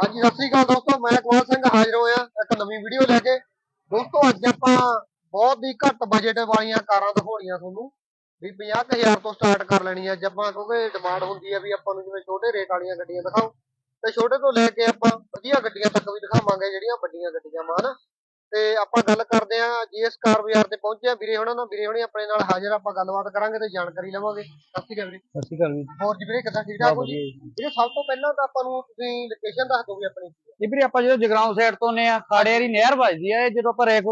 ਹਾਂਜੀ, ਸਤਿ ਸ੍ਰੀ ਅਕਾਲ ਦੋਸਤੋ, ਮੈਂ ਕਮਾਲ ਸਿੰਘ ਹਾਜ਼ਰ ਹੋਇਆ ਇੱਕ ਨਵੀਂ ਵੀਡੀਓ ਲੈ ਕੇ। ਦੋਸਤੋ, ਅੱਜ ਆਪਾਂ ਬਹੁਤ ਹੀ ਘੱਟ ਬਜਟ ਵਾਲੀਆਂ ਕਾਰਾਂ ਦਿਖਾਉਣੀਆਂ ਤੁਹਾਨੂੰ। ਵੀ 50000 ਤੋਂ ਸਟਾਰਟ ਕਰ ਲੈਣੀ ਹੈ ਅੱਜ ਆਪਾਂ, ਕਿਉਂਕਿ ਡਿਮਾਂਡ ਹੁੰਦੀ ਹੈ ਵੀ ਆਪਾਂ ਨੂੰ ਜਿਵੇਂ ਛੋਟੇ ਰੇਟ ਵਾਲੀਆਂ ਗੱਡੀਆਂ ਦਿਖਾਓ। ਤੇ ਛੋਟੇ ਤੋਂ ਲੈ ਕੇ ਆਪਾਂ ਵਧੀਆ ਗੱਡੀਆਂ ਤੱਕ ਵੀ ਦਿਖਾਵਾਂਗੇ, ਜਿਹੜੀਆਂ ਵੱਡੀਆਂ ਗੱਡੀਆਂ ਮਾਨ ਤੇ ਆਪਾਂ ਗੱਲ ਕਰਦੇ ਆ ਜੀਐਸ ਕਾਰ ਬਾਜ਼ਾਰ ਤੇ ਪਹੁੰਚੇ ਆ ਵੀਰੇ ਹੁਣਾਂ ਨਾਲ ਵੀਰੇ ਹੁਣੇ ਆਪਣੇ ਨਾਲ ਹਾਜ਼ਰ ਆਪਾਂ ਗੱਲਬਾਤ ਕਰਾਂਗੇ ਤੇ ਜਾਣਕਾਰੀ ਲਵਾਂਗੇ। ਸਤਿ ਸ੍ਰੀ ਅਕਾਲ ਵੀਰੇ। ਸਤਿ ਸ਼੍ਰੀ ਅਕਾਲ ਵੀਰ ਹੋਰ ਜੀ ਵੀਰੇ ਕਿੱਦਾਂ ਠੀਕ ਠਾਕ ਹੋ ਜੀ? ਜੀ। ਵੀਰੇ ਸਭ ਤੋਂ ਪਹਿਲਾਂ ਤਾਂ ਆਪਾਂ ਨੂੰ ਤੁਸੀਂ ਲੋਕੇਸ਼ਨ ਦੱਸ ਦਿਓ ਵੀ ਆਪਣੀ ਇਹ ਵੀਰੇ ਆਪਾਂ ਜਦੋਂ ਜਗਰਾਉਂ ਸਾਈਡ ਤੋਂ ਨੇ ਆ ਖਾੜੇ ਵਾਲੀ ਨਹਿਰ ਵੱਜਦੀ ਆ ਇਹ ਜਦੋਂ ਆਪਾਂ ਰੈਕ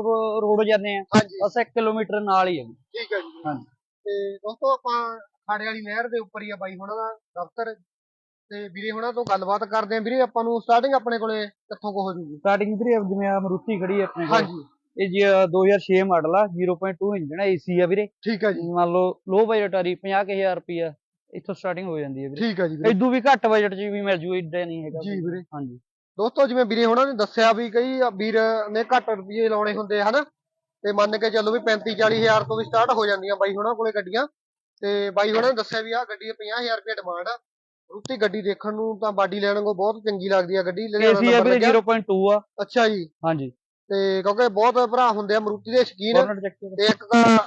ਰੋਡ ਜਾਂਦੇ ਆ ਬਸ 1 ਕਿਲੋਮੀਟਰ ਨਾਲ ਹੀ ਹੈ ਜੀ। ਠੀਕ ਹੈ ਜੀ। ਹਾਂਜੀ। ਤੇ ਦੋਸਤੋ ਆਪਾਂ ਖਾੜੇ ਵਾਲੀ ਨਹਿਰ ਦੇ ਉੱਪਰ ਹੀ ਆ ਬਾਈ ਹੁਣਾਂ ਦਾ ਦਫ਼ਤਰ। ਤੇ ਵੀਰੇ ਹੁਣਾਂ ਤੋਂ ਗੱਲਬਾਤ ਕਰਦੇ ਆ ਵੀਰੇ ਆਪਾਂ ਨੂੰ ਸਟਾਰਟਿੰਗ ਆਪਣੇ ਕੋਲੇ ਕਿੱਥੋਂ ਕੋ ਹੋ ਜੂਗੀ? ਸਟਾਰਟਿੰਗ ਵੀਰੇ ਜਿਵੇਂ ਆ ਮਰੂਤੀ ਖੜੀ ਹੈ ਆਪਣੇ ਕੋਲ ਹਾਂਜੀ। ਇਹ ਜੀ 2006 ਮਾਡਲ ਆ 0.2 ਇੰਜਨ ਹੈ ਏਸੀ ਆ ਵੀਰੇ। ਠੀਕ ਹੈ ਜੀ। ਮੰਨ ਲਓ ਲੋ ਬਜਟ ਆ ਰਹੀ 50000 ਰੁਪਿਆ ਇੱਥੋਂ ਸਟਾਰਟਿੰਗ ਹੋ ਜਾਂਦੀ ਹੈ ਵੀਰੇ। ਠੀਕ ਹੈ ਜੀ ਇਦੋਂ ਵੀ ਘੱਟ ਬਜਟ 'ਚ ਵੀ ਮਿਲ ਜੂ ਏਡਾ ਨਹੀਂ ਹੈਗਾ। ਜੀ ਵੀਰੇ। ਹਾਂਜੀ। ਦੋਸਤੋ ਜਿਵੇਂ ਵੀਰੇ ਹੁਣਾਂ ਨੇ ਦੱਸਿਆ ਵੀ ਕਈ ਵੀਰ ਨੇ ਘੱਟ ਰੁਪਏ ਲਾਉਣੇ ਹੁੰਦੇ ਆ ਹਨਾ? ਤੇ ਮੰਨ ਕੇ ਚੱਲੋ ਵੀ 35 40 ਹਜ਼ਾਰ ਤੋਂ ਵੀ ਸਟਾਰਟ ਹੋ ਜਾਂਦੀਆਂ ਬਾਈ ਹੁਣਾਂ ਕੋਲੇ ਗੱਡੀਆਂ। ਤੇ ਬਾਈ ਹੁਣਾਂ ਨੇ ਦੱਸਿਆ ਵੀ ਆਹ ਗੱਡੀ 50000 ਰੁਪਏ ਡਿਮਾਂਡ ਆ। ਰੁੱਤੀ ਗੱਡੀ ਦੇਖਣ ਨੂੰ ਤਾਂ ਬਾਡੀ ਲੈਣ ਨੂੰ ਬਹੁਤ ਚੰਗੀ ਲੱਗਦੀ ਆ ਗੱਡੀ ਏਸੀ ਆ number ਵੀਰੇ ਲੱਗਿਆ। 0.2 ਆ। ਅੱਛਾ ਜੀ। ਹਾਂਜੀ। ਤੇ ਕਿਉਂਕਿ ਬਹੁਤ ਭਰਾ ਹੁੰਦੇ ਆ ਮਰੂਤੀ ਦੇ ਸ਼ਕੀਨ। ਬੋਨਟ ਚੈੱਕ ਤੇ ਇੱਕ ਤਾਂ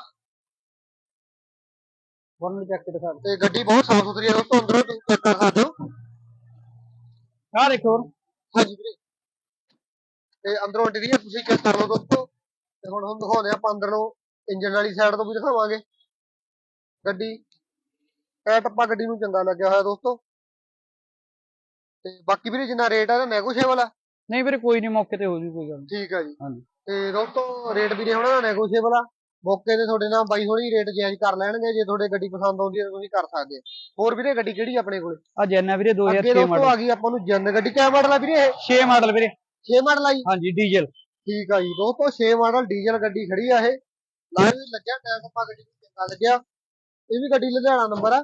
ਬੋਨਟ ਚੈੱਕ ਕੇ ਦਿਖਾ ਤੇ ਗੱਡੀ ਬਹੁਤ ਸਾਫ਼ ਸੁਥਰੀ ਹੈ ਦੋਸਤੋ ਅੰਦਰੋਂ ਤੁਸੀਂ ਚੈੱਕ ਕਰ ਸਕਦੇ ਹੋ। ਆ ਦੇਖੋ ਹਾਂਜੀ ਵੀਰੇ। ਤੇ ਅੰਦਰੋਂ ਇੰਟੀਰੀਅਰ ਤੁਸੀਂ ਚੈੱਕ ਕਰ ਲਓ ਦੋਸਤੋ। ਤੇ ਹੁਣ ਹੁਣ ਦਿਖਾਉਂਦੇ ਆ ਆਪਾਂ ਅੰਦਰੋਂ ਇੰਜਨ ਵਾਲੀ ਸਾਈਡ ਤੋਂ ਵੀ ਦਿਖਾਵਾਂਗੇ। ਗੱਡੀ। ਇਹ ਟੱਪਾ ਗੱਡੀ ਨੂੰ ਚੰਗਾ ਲੱਗਿਆ ਹੋਇਆ ਦੋਸਤੋ। ਤੇ ਬਾਕੀ ਵੀਰੇ ਜਿੰਨਾ ਰੇਟ ਆ ਇਹਦਾ ਨੈਗੋਸ਼ੀਏਬਲ ਆ ਨਹੀਂ ਵੀਰੇ ਕੋਈ ਨਹੀਂ ਮੌਕੇ ਤੇ ਹੋ ਜੂ ਕੋਈ ਗੱਲ। ਨੀ। ਠੀਕ ਆ ਜੀ। ਹਾਂਜੀ। ਤੇ ਦੋਸਤੋ ਰੇਟ ਵੀਰੇ ਹੁਣ ਦਾ ਨੈਗੋਸ਼ੀਏਬਲ ਆ ਮੌਕੇ ਤੇ ਤੁਹਾਡੇ ਨਾਲ ਬਾਈ ਹੋਣੀ ਰੇਟ ਜਾਇਜ਼ ਕਰ ਲੈਣਗੇ ਜੇ ਤੁਹਾਡੇ ਗੱਡੀ ਪਸੰਦ ਆਉਂਦੀ ਹੈ ਤਾਂ ਤੁਸੀਂ ਕਰ ਸਕਦੇ ਹੋ। ਹੋਰ ਵੀਰੇ ਗੱਡੀ ਕਿਹੜੀ ਆਪਣੇ ਕੋਲੇ? ਆ ਜੈਨਾ ਵੀਰੇ ਅੱਗੇ 2006 ਦੋਸਤੋ ਮਾਡਲ ਆ ਗਈ ਆਪਾਂ ਨੂੰ ਜਨ ਗੱਡੀ। ਕਿਆ ਮਾਡਲ ਆ ਵੀਰੇ ਇਹ? 6 ਮਾਡਲ ਵੀਰੇ। 6 ਮਾਡਲ ਆ ਜੀ? ਹਾਂਜੀ ਡੀਜ਼ਲ। ਠੀਕ ਆ ਜੀ। ਦੋਸਤੋ 6 ਮਾਡਲ ਡੀਜ਼ਲ ਗੱਡੀ ਖੜੀ ਆ ਇਹ। ਲਾਈਵ ਲੱਗਿਆ ਟਾਇਰ ਆਪਾਂ ਗੱਡੀ ਨੂੰ ਚੰਗਾ ਲੱਗਿਆ। ਇਹ ਵੀ ਗੱਡੀ ਲੁਧਿਆਣਾ ਨੰਬਰ ਆ।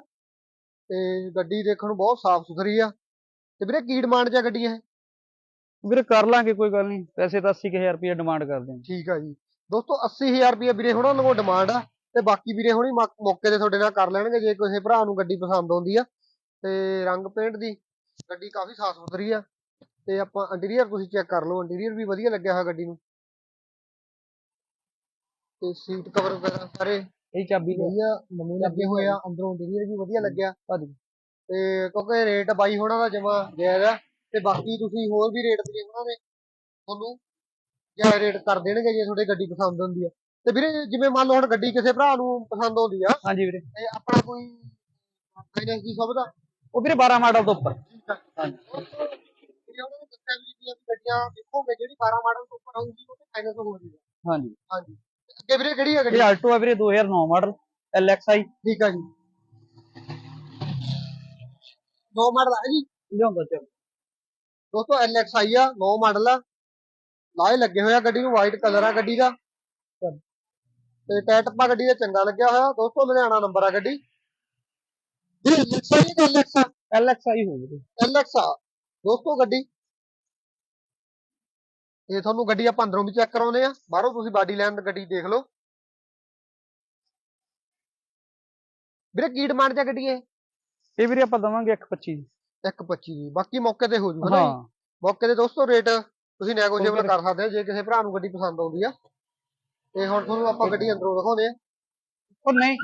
ਤੇ ਗੱਡੀ ਦੇਖਣ ਨੂੰ ਬਹੁਤ ਸਾਫ਼ ਸੁਥਰੀ ਆ। ਤੇ ਵੀਰੇ ਕੀ ਡਿਮਾਂਡ 'ਚ ਆ ਗੱਡੀ ਇਹ? ਵੀਰੇ ਕਰ ਲਾਂਗੇ ਕੋਈ ਗੱਲ ਨਹੀਂ। ਪੈਸੇ ਤਾਂ 80000 ਰੁਪਏ ਡਿਮਾਂਡ ਕਰਦੇ ਹਾਂ ਠੀਕ ਆ ਜੀ। ਦੋਸਤੋ 80000 ਰੁਪਏ ਵੀਰੇ ਹੁਣਾਂ ਕੋਲ ਡਿਮਾਂਡ ਆ ਤੇ ਬਾਕੀ ਵੀਰੇ ਹੁਣੀ ਮੌਕੇ ਤੇ ਤੁਹਾਡੇ ਨਾਲ ਕਰ ਲੈਣਗੇ ਜੇ ਕਿਸੇ ਭਰਾ ਨੂੰ ਗੱਡੀ ਪਸੰਦ ਆਉਂਦੀ ਆ। ਤੇ ਰੰਗ ਪੇਂਟ ਦੀ ਗੱਡੀ ਕਾਫੀ ਸਾਫ਼ ਸੁਥਰੀ ਆ। ਤੇ ਆਪਾਂ ਇੰਟੀਰੀਅਰ ਤੁਸੀਂ ਚੈੱਕ ਕਰ ਲਓ ਇੰਟੀਰੀਅਰ ਵੀ ਵਧੀਆ ਲੱਗਿਆ ਹੋਇਆ ਗੱਡੀ ਨੂੰ। ਤੇ ਸੀਟ ਕਵਰ ਵਗੈਰਾ ਸਾਰੇ ਇਹ ਚਾਬੀ ਵਧੀਆ ਨਵੇਂ ਲੱਗੇ ਹੋਏ ਆ ਅੰਦਰੋਂ ਇੰਟੀਰੀਅਰ ਵੀ ਵਧੀਆ ਲੱਗਿਆ। ਤੇ ਕਿਉਂਕਿ ਰੇਟ ਬਾਈ ਹੋਣਾ ਦਾ ਜਮਾ ਜਾਇਜ਼ ਆ ਤੇ ਬਾਕੀ ਤੁਸੀਂ ਹੋਰ ਵੀ ਰੇਟ ਵੀਰੇ ਉਹਨਾਂ ਨੇ ਤੁਹਾਨੂੰ ਜਾਇਜ਼ ਰੇਟ ਕਰ ਦੇਣਗੇ ਜੇ ਤੁਹਾਡੇ ਗੱਡੀ ਪਸੰਦ ਹੁੰਦੀ ਆ। ਤੇ ਵੀਰੇ ਜਿਵੇਂ ਮੰਨ ਲਓ ਹੁਣ ਗੱਡੀ ਕਿਸੇ ਭਰਾ ਨੂੰ ਪਸੰਦ ਆਉਂਦੀ ਆ ਹਾਂਜੀ ਵੀਰੇ। ਤੇ ਆਪਣਾ ਕੋਈ ਫਾਈਨੈਂਸ ਦੀ ਸੁਵਿਧਾ? ਉਹ ਵੀਰੇ 12 ਮਾਡਲ ਤੋਂ ਉੱਪਰ। ਵੀਰੇ ਉਹਨਾਂ ਨੇ ਦੱਸਿਆ ਵੀ ਜੀ ਅਸੀਂ ਗੱਡੀਆਂ ਦੇਖੋਗੇ ਜਿਹੜੀ 12 ਮਾਡਲ ਤੋਂ ਉੱਪਰ ਹੋਊਗੀ ਉਹ ਤੇ ਫਾਈਨੈਂਸ ਹੋ ਜੂਗਾ ਹਾਂਜੀ। ਹਾਂਜੀ। ਅੱਗੇ ਵੀਰੇ ਕਿਹੜੀ ਆ ਗੱਡੀ? ਇਹ ਆਲਟੋ ਆ ਵੀਰੇ 2009 ਮਾਡਲ LXI ਠੀਕ ਆ ਜੀ। ਨੋ ਮਾਡਲ ਆ ਜੀ ਲਿਆਉਂਦਾ ਚੱਲ ਦੋਸਤੋ LXI ਆ 9 ਮਾਡਲ ਆ। ਲਾਏ ਲੱਗੇ ਹੋਇਆ ਗੱਡੀ ਨੂੰ ਵਾਈਟ ਕਲਰ ਆ ਗੱਡੀ ਦਾ। ਤੇ ਟਾਇਰ ਟੱਪਾ ਗੱਡੀ ਦਾ ਚੰਗਾ ਲੱਗਿਆ ਹੋਇਆ। ਦੋਸਤੋ ਲੁਧਿਆਣਾ ਨੰਬਰ ਆ ਗੱਡੀ। ਜੀ ਆ? ਦੋਸਤੋ ਗੱਡੀ। ਇਹ ਤੁਹਾਨੂੰ ਗੱਡੀ ਆਪਾਂ ਅੰਦਰੋਂ ਵੀ ਚੈੱਕ ਕਰਾਉਨੇ ਆ। ਬਾਹਰੋਂ ਤੁਸੀਂ ਬਾਡੀ ਲਾਈਨ ਗੱਡੀ ਦੇਖ ਲਓ। ਵੀਰੇ ਕੀ ਡਿਮਾਂਡ ਚ ਗੱਡੀ ਇਹ? ਇਹ ਵੀਰੇ ਆਪਾਂ ਦਵਾਂਗੇ 125 125 ਦੀ। ਬਾਕੀ ਮੌਕੇ ਤੇ ਹੋ ਜੂਗਾ ਨਾ ਜੀ? ਮੌਕੇ ਤੇ ਦੋਸਤੋ ਰੇਟ ਤੁਸੀਂ ਨੈਗੋਸ਼ੀਏਬਲ ਕਰ ਸਕਦੇ ਹੋ। ਜੇ ਕਿਸੇ ਭਰਾ ਨੂੰ ਗੱਡੀ ਪਸੰਦ ਆਉਂਦੀ ਆ। ਤੇ ਹੁਣ ਤੁਹਾਨੂੰ ਆਪਾਂ ਗੱਡੀ ਅੰਦਰੋਂ ਦਿਖਾਉਂਦੇ ਆ। ਉਹ ਨਹੀਂ।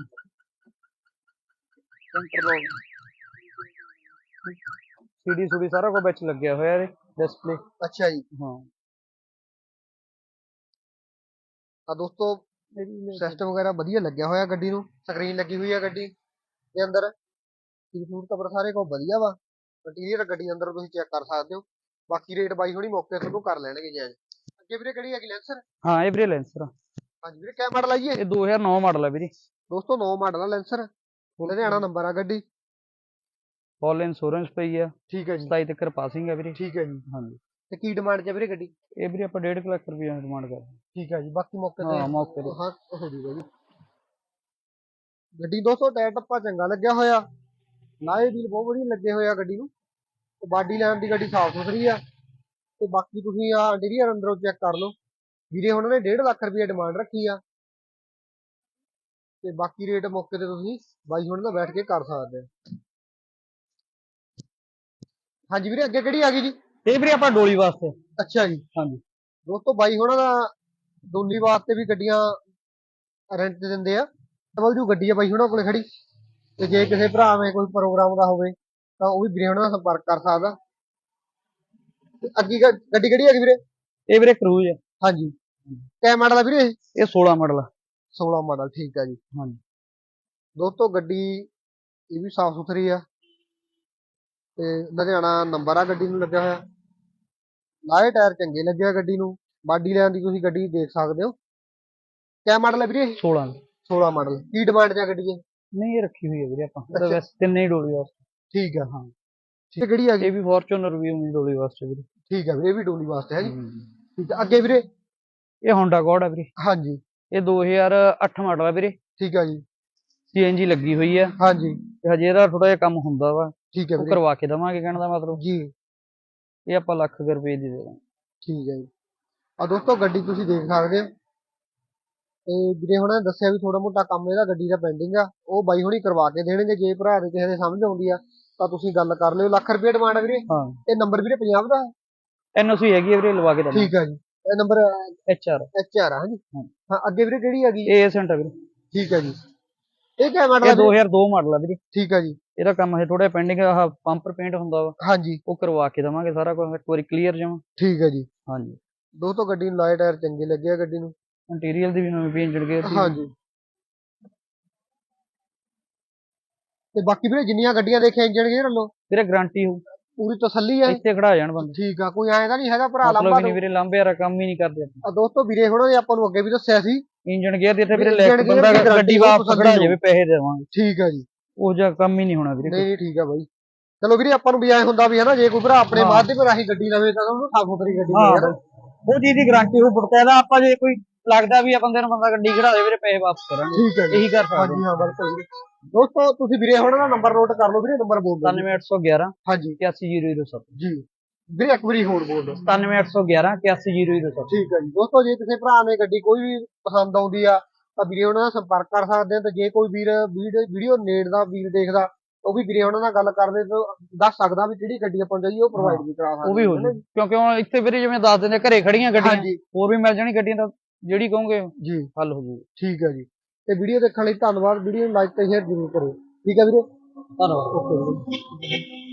ਸੀਡੀ ਸੁਡੀ ਸਾਰਾ ਕੁਝ ਵਿੱਚ ਲੱਗਿਆ ਹੋਇਆ ਇਹਦੇ। ਡਿਸਪਲੇ ਅੱਛਾ ਜੀ। ਹਾਂ। ਤਾਂ ਦੋਸਤੋ ਸਿਸਟਮ ਵਗੈਰਾ ਵਧੀਆ ਲੱਗਿਆ ਹੋਇਆ ਗੱਡੀ ਨੂੰ। ਸਕਰੀਨ ਲੱਗੀ ਹੋਈ ਆ ਗੱਡੀ ਦੇ ਅੰਦਰ। ਸੀਟ ਸੂਟ ਕਵਰ ਸਾਰੇ ਕੋ ਵਧੀਆ ਵਾ। ਇੰਟੀਰੀਅਰ ਗੱਡੀ ਅੰਦਰ ਤੁਸੀਂ ਚੈੱਕ ਕਰ ਸਕਦੇ ਹੋ। ਬਾਕੀ ਰੇਟ ਬਾਈ ਹੋਣੀ ਮੌਕੇ ਤੇ ਤੁਹਾਨੂੰ ਕਰ ਲੈਣਗੇ ਜਾਇਜ਼। ਅੱਗੇ ਵੀਰੇ ਕਿਹੜੀ ਹੈਗੀ ਲੈਂਸਰ ਹਾਂ ਇਹ ਵੀਰੇ ਲੈਂਸਰ ਹਾਂਜੀ ਵੀਰੇ ਕਿਆ ਮਾਡਲ ਆ ਜੀ ਇਹ? ਇਹ 2009 ਮਾਡਲ ਆ ਵੀਰੇ। ਦੋਸਤੋ 9 ਮਾਡਲ ਆ ਲੈਂਸਰ ਲੁਧਿਆਣਾ ਨੰਬਰ ਆ ਗੱਡੀ। ਫੁੱਲ ਇੰਸ਼ੋਰੈਂਸ ਪਈ ਆ। ਠੀਕ ਹੈ ਜੀ। 27 ਤੱਕ ਪਾਸਿੰਗ ਆ ਵੀਰੇ। ਠੀਕ ਹੈ ਜੀ। ਹਾਂਜੀ। ਤੇ ਕੀ ਡਿਮਾਂਡ ਚ ਵੀਰੇ ਗੱਡੀ? ਇਹ ਵੀਰੇ ਆਪਾਂ 1.5 ਲੱਖ ਰੁਪਏ ਡਿਮਾਂਡ ਕਰਦੇ ਠੀਕ ਹੈ ਜੀ ਬਾਕੀ ਮੌਕੇ ਤੇ ਹਾਂ ਮੌਕੇ ਤੇ। ਹਾਂ ਹੋ ਜੂਗਾ ਜੀ। ਗੱਡੀ 200 ਟਾਇਰ ਟੱਪਾ ਚੰਗਾ ਲੱਗਿਆ ਹੋਇਆ। ਲਾਏ ਵੀਲ ਬਹੁਤ ਵਧੀਆ ਲੱਗੇ ਹੋਇਆ ਗੱਡੀ ਨੂੰ। ਤੇ ਬਾਡੀ ਲਾਈਨ ਦੀ ਗੱਡੀ ਸਾਫ਼ ਸੁਥਰੀ ਆ। ਤੇ ਬਾਕੀ ਤੁਸੀਂ ਆ ਇੰਟੀਰੀਅਰ ਅੰਦਰੋਂ ਚੈੱਕ ਕਰ ਲਓ। ਵੀਰੇ ਉਹਨਾਂ ਨੇ 1.5 ਲੱਖ ਰੁਪਏ ਡਿਮਾਂਡ ਰੱਖੀ ਆ। ਤੇ ਬਾਕੀ ਰੇਟ ਮੌਕੇ ਤੇ ਤੁਸੀਂ ਬਾਈ ਹੁਣ ਨਾਲ ਬੈਠ ਕੇ ਕਰ ਸਕਦੇ ਆ। ਹਾਂਜੀ ਵੀਰੇ ਅੱਗੇ ਕਿਹੜੀ ਆ ਗਈ ਜੀ? ਇਹ ਵੀਰੇ ਆਪਾਂ ਡੋਲੀ ਵਾਸਤੇ। ਅੱਛਾ ਜੀ। ਹਾਂਜੀ। ਦੋਸਤੋ ਬਾਈ ਹੋਣਾ ਦਾ ਡੋਲੀ ਵਾਸਤੇ ਵੀ ਗੱਡੀਆਂ ਰੈਂਟ ਤੇ ਦਿੰਦੇ ਆ। ਡਬਲ ਜੂ ਗੱਡੀ ਆ ਬਾਈ ਹੋਣਾ ਕੋਲੇ ਖੜੀ। ਤੇ ਜੇ ਕਿਸੇ ਭਰਾ ਨੇ ਕੋਈ ਪ੍ਰੋਗਰਾਮ ਦਾ ਹੋਵੇ ਤਾਂ ਉਹ ਵੀ ਵੀਰੇ ਹੋਣਾ ਨਾਲ ਸੰਪਰਕ ਕਰ ਸਕਦਾ। ਤੇ ਅੱਗੇ ਗ- ਗੱਡੀ ਕਿਹੜੀ ਹੈਗੀ ਵੀਰੇ? ਇਹ ਵੀਰੇ ਕਰੂਜ਼ ਹੈ ਹਾਂਜੀ। ਕਿਆ ਮਾਡਲ ਆ ਵੀਰੇ ਇਹ? ਇਹ 16 ਮਾਡਲ ਆ। 16 ਮਾਡਲ ਠੀਕ ਆ ਜੀ। ਹਾਂਜੀ। ਦੋਸਤੋ ਗੱਡੀ ਇਹ ਵੀ ਸਾਫ਼ ਸੁਥਰੀ ਆ। ਤੇ ਲੁਧਿਆਣਾ ਨੰਬਰ ਆ ਗੱਡੀ ਨੂੰ ਲੱਗਿਆ ਹੋਇਆ। ਲਾਏ ਟਾਇਰ ਚੰਗੇ ਲੱਗੇ ਆ ਗੱਡੀ ਨੂੰ। ਬਾਡੀ ਲੈਣ ਦੀ ਤੁਸੀਂ ਗੱਡੀ ਦੇਖ ਸਕਦੇ ਹੋ। ਕਿਆ ਮਾਡਲ ਹੈ ਵੀਰੇ ਇਹ? 16 16 ਮਾਡਲ। ਕੀ ਡਿਮਾਂਡ ਚ ਆ ਗੱਡੀ ਦੀ ਨਹੀਂ ਇਹ ਰੱਖੀ ਹੋਈ ਹੈ ਵੀਰੇ ਆਪਾਂ। ਅੱਛਾ। ਉਹਦੇ ਵੈਸੇ ਤਿੰਨੇ ਹੀ ਡੋਲੀ ਵਾਸਤੇ। ਠੀਕ ਆ ਹਾਂ। ਠੀਕ। ਕਿਹੜੀ ਆ ਗਈ? ਇਹ ਵੀ ਫੋਰਚੂਨਰ ਵੀ ਉਨੀ ਡੋਲੀ ਵਾਸਤੇ ਵੀਰੇ। ਠੀਕ ਆ ਵੀਰੇ ਇਹ ਵੀ ਡੋਲੀ ਵਾਸਤੇ ਹੈ ਜੀ। ਠੀਕ ਆ ਅੱਗੇ ਵੀਰੇ? ਇਹ ਹੋਂਡਾ ਕੋਡ ਆ ਵੀਰੇ। ਹਾਂਜੀ। ਇਹ 2008 ਮਾਡਲ ਆ ਵੀਰੇ। ਠੀਕ ਆ ਜੀ। ਸੀਐਨਜੀ ਲੱਗੀ ਹੋਈ ਆ। ਹਾਂਜੀ। ਤੇ ਹਜੇ ਇਹਦਾ ਥੋੜਾ ਜਿਹਾ ਕੰਮ ਹੁੰਦਾ ਵਾ। ਠੀਕ ਆ ਉਹ ਵੀਰੇ। ਕਰਵਾ ਕੇ ਦਵਾਂਗੇ ਕਹਿਣ ਦਾ ਮਤਲਬ। ਜੀ। ਇਹ ਆਪਾਂ ਲੱਖ ਕੁ ਰੁਪਏ ਦੀ ਦੇ ਦਾਂਗੇ। ਠੀਕ ਹੈ ਜੀ। ਆ ਦੋਸਤੋ ਗੱਡੀ ਤੁਸੀਂ ਦੇਖ ਸਕਦੇ ਹੋ। ਤੇ ਵੀਰੇ ਹੁਣਾਂ ਨੇ ਦੱਸਿਆ ਵੀ ਥੋੜਾ ਮੋਟਾ ਕੰਮ ਇਹਦਾ ਗੱਡੀ ਦਾ ਪੈਂਡਿੰਗ ਆ ਉਹ ਬਾਈ ਹੁਣੀ ਕਰਵਾ ਕੇ ਦੇਣਗੇ ਜੇ ਭਰਾ ਦੇ ਕਿਸੇ ਦੇ ਸਮਝ ਆਉਂਦੀ ਆ ਤਾਂ ਤੁਸੀਂ ਗੱਲ ਕਰ ਲਿਓ। ਲੱਖ ਰੁਪਏ ਡਿਮਾਂਡ ਆ ਵੀਰੇ। ਹਾਂ। ਇਹ ਨੰਬਰ ਵੀਰੇ ਪੰਜਾਬ ਦਾ? ਹੈ? ਐਨਓਸੀ ਹੈਗੀ ਵੀਰੇ ਲਵਾ ਕੇ ਦਵਾਂਗੇ ਠੀਕ ਆ ਜੀ। ਇਹ ਨੰਬਰ ਐਚਆਰ ਐਚ ਆਰ ਆ ਹਾਂਜੀ। ਹਾਂ। ਹਾਂ ਅੱਗੇ ਵੀਰੇ ਕਿਹੜੀ ਹੈਗੀ? ਇਹ ਏਸੈਂਟ ਆ ਵੀਰੇ। ਠੀਕ ਆ ਜੀ। ਇਹ ਕਿਆ ਮਾਡਲ ਇਹ ਆ ਵੀਰੇ? 2002 ਮਾਡਲ ਆ ਵੀਰੇ। ਠੀਕ ਆ ਜੀ। ਇਹਦਾ ਕੰਮ ਹਜੇ ਥੋੜਾ ਪੈਂਡਿੰਗ ਆ ਆਹ ਪੰਪਰ ਪੇਂਟ ਹੁੰਦਾ ਵਾ। ਹਾਂਜੀ। ਉਹ ਕਰਵਾ ਕੇ ਦਵਾਂਗੇ ਸਾਰਾ ਕੁਝ ਇੱਕ ਵਾਰੀ ਕਲੀਅਰ ਜਮਾ। ਠੀਕ ਆ ਜੀ। ਹਾਂਜੀ। ਦੋਸਤੋ ਗੱਡੀ ਨੂੰ ਲਾਏ ਟਾਇਰ ਚੰਗੇ ਲੱਗੇ ਆ ਗੱਡੀ ਨੂੰ। ਇੰਟੀਰੀਅਰ ਦੀ ਵੀ ਨਵੀਂ ਪੇਂਟ ਜੜ ਗਈ ਹਾਂਜੀ। ਤੇ ਬਾਕੀ ਵੀਰੇ ਜਿੰਨੀਆਂ ਗੱਡੀਆਂ ਦੇਖੀਆਂ ਇੰਜਣ ਗੇਅਰ ਵੱਲੋਂ? ਵੀਰੇ ਗਾਰੰਟੀ ਹੋ। ਪੂਰੀ ਤਸੱਲੀ ਹੈ? ਇੱਥੇ ਖੜਾ ਜਾਣ ਬੰਦੇ। ਠੀਕ ਆ ਕੋਈ ਐਂ ਤਾਂ ਨਹੀਂ ਹੈਗਾ ਭਰਾ ਲੰਬਾ ਨਹੀਂ ਵੀਰੇ ਲਾਂਬੇ ਵਾਲਾ ਕੰਮ ਹੀ ਨਹੀਂ ਕਰਦੇ ਆ ਦੋਸਤੋ ਵੀਰੇ ਹੁਣਾਂ ਨੇ ਆਪਾਂ ਨੂੰ ਅੱਗੇ ਵੀ ਦੱਸਿਆ ਸੀ। ਇੰਜਨ ਗੇਅਰ ਦੀ ਇੱਥੇ ਵੀਰੇ ਇੰਜਣ ਲੈ gear ਬੰਦਾ ਦੀ ਗੱਡੀ ਵਾਪਸ ਖੜਾ। ਜਾਵੇ ਪੈਸੇ ਦੇਵਾਂਗੇ। ਠੀਕ ਆ ਜੀ। ਉਹ ਜਿਹਾ ਕੰਮ ਹੀ ਨਹੀਂ ਹੋਣਾ ਵੀਰੇ। ਨਹੀਂ ਠੀਕ ਆ ਬਾਈ। ਚਲੋ ਵੀਰੇ ਆਪਾਂ ਨੂੰ ਵੀ ਐਂ ਹੁੰਦਾ ਵੀ ਹਨਾ ਜੇ ਕੋਈ ਭਰਾ ਆਪਣੇ ਹਾਂ। ਮਾਧਿਅਮ ਰਾਹੀਂ ਗੱਡੀ ਲਵੇ ਤਾਂ ਉਹਨੂੰ ਸਾਫ਼ ਸੁਥਰੀ ਗੱਡੀ ਹਾਂ ਮਿਲੇ ਹਨਾ। ਉਹ ਚੀਜ਼ ਦੀ ਗਾਰੰਟੀ ਹੋ ਬਕਾਇਦਾ ਆਪਾਂ ਜੇ ਕੋਈ ਲੱਗਦਾ ਵੀ ਆ ਬੰਦੇ ਨੂੰ ਬੰਦਾ ਗੱਡੀ ਖੜਾ ਦੇ ਵੀਰੇ ਪੈਸੇ ਵਾਪਸ ਕਰਾਂਗੇ। ਠੀਕ ਹੈ ਜੀ। ਇਹੀ ਕਰ ਸਕਦੇ ਹਾਂਜੀ ਹਾਂ। ਬਿਲਕੁਲ ਦੋਸਤੋ ਤੁਸੀਂ ਵੀਰੇ ਹੁਣਾਂ ਦਾ ਨੰਬਰ ਨੋਟ ਕਰ ਲਓ ਵੀਰੇ ਨੰਬਰ ਬੋਲ ਦਿਓ 97811 ਹਾਂਜੀ। 81007 ਜੀ। ਵੀਰੇ ਇੱਕ ਵਾਰੀ ਹੋਰ ਬੋਲ ਦਿਓ। 97811 81007 ਠੀਕ ਹੈ ਜੀ। ਦੋਸਤੋ ਜੇ ਕਿਸੇ ਭਰਾ ਨੇ ਗੱਡੀ ਕੋਈ ਵੀ ਪਸੰਦ ਆਉਂਦੀ ਆ ਤਾਂ ਵੀਰੇ ਉਹਨਾਂ ਨਾਲ ਸੰਪਰਕ ਕਰ ਸਕਦੇ ਆ। ਤੇ ਜੇ ਕੋਈ ਵੀਰ ਵੀਡੀਓ ਨੇੜ ਦਾ ਵੀਰ ਦੇਖਦਾ ਉਹ ਵੀ ਵੀਰੇ ਉਹਨਾਂ ਨਾਲ ਗੱਲ ਕਰਦੇ ਤਾਂ ਦੱਸ ਸਕਦਾ ਵੀ ਕਿਹੜੀ ਗੱਡੀ ਆਪਾਂ ਨੂੰ ਚਾਹੀਦੀ ਉਹ ਪ੍ਰੋਵਾਈਡ ਵੀ ਕਰਾ ਸਕਦੇ ਉਹ ਵੀ ਹੋ ਹਨਾ ਜੂ ਕਿਉਂਕਿ ਹੁਣ ਇੱਥੇ ਵੀਰੇ ਜਿਵੇਂ ਦੱਸ ਦਿੰਦੇ ਘਰੇ ਖੜੀਆਂ ਗੱਡੀਆਂ ਹਾਂਜੀ। ਹੋਰ ਵੀ ਮਿਲ ਜਾਣੀ ਗੱਡੀਆਂ ਤਾਂ ਜਿਹੜੀ ਕਹੋਗੇ ਜੀ। ਹੱਲ ਹੋ ਜੂ ਠੀਕ ਹੈ ਜੀ। ਤੇ ਵੀਡੀਓ ਦੇਖਣ ਲਈ ਧੰਨਵਾਦ। ਵੀਡੀਓ ਨੂੰ ਲਾਈਕ ਤੇ ਸ਼ੇਅਰ ਜ਼ਰੂਰ ਕਰਿਓ। ਠੀਕ ਹੈ ਵੀਰੇ? ਧੰਨਵਾਦ। ਓਕੇ ਵੀਰੇ।